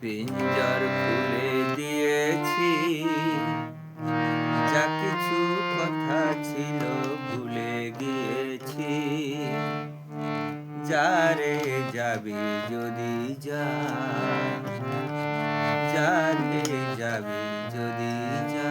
পিঞ্জর খুলে দিয়েছি। যা কিছু কথা ছিল ভুলে গিয়েছি। যারে যাবি যদি যা যারে যাবি যদি যা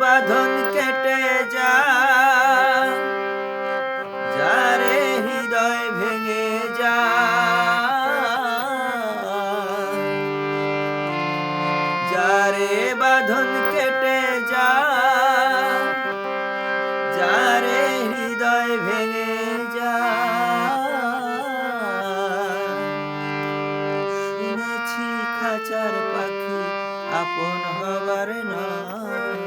বাঁধন কেটে যা যারে হৃদয় ভেঙে যা যারে বাঁধন কেটে যা যারে হৃদয় ভেঙে যা শুনেছি পাখি আপন হবার নয়।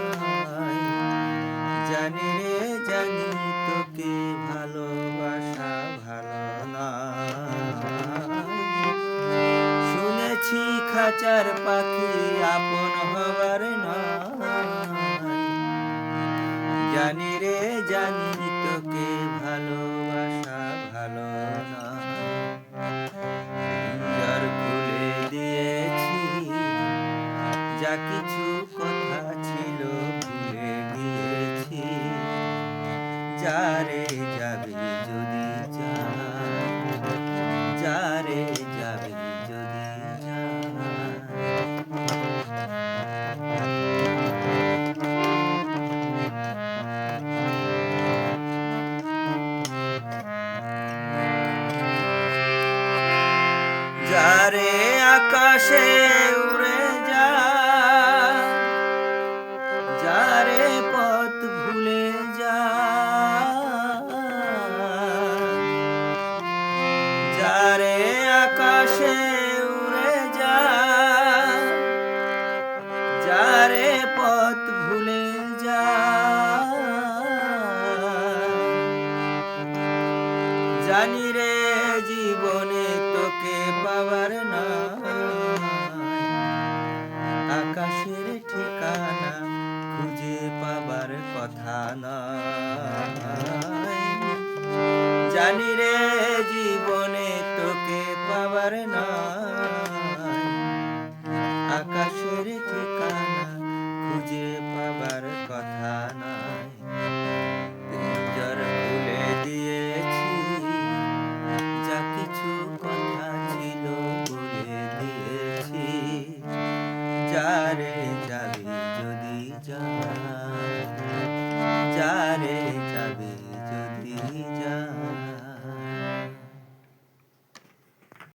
জানি রে, জানি তোকে ভালোবাসা ভালো না শুনেছি খাঁচার পাখি আপন হবার নয়। জানি রে, জানি যা কিছু কথা ছিল ভুলে গিয়েছি। যারে যাবে যদি যারে যাবে যদি যারে আকাশে উড়ে জানি রে জীবনে তোকে পাওয়ার না আকাশের ঠিকানা খুঁজে পাবার কথা না জানি রে জীবনে তোকে পাওয়ার না আকাশের ঠিকানা খুঁজে পাবার কথা যারে যাবি যদি জানা যারে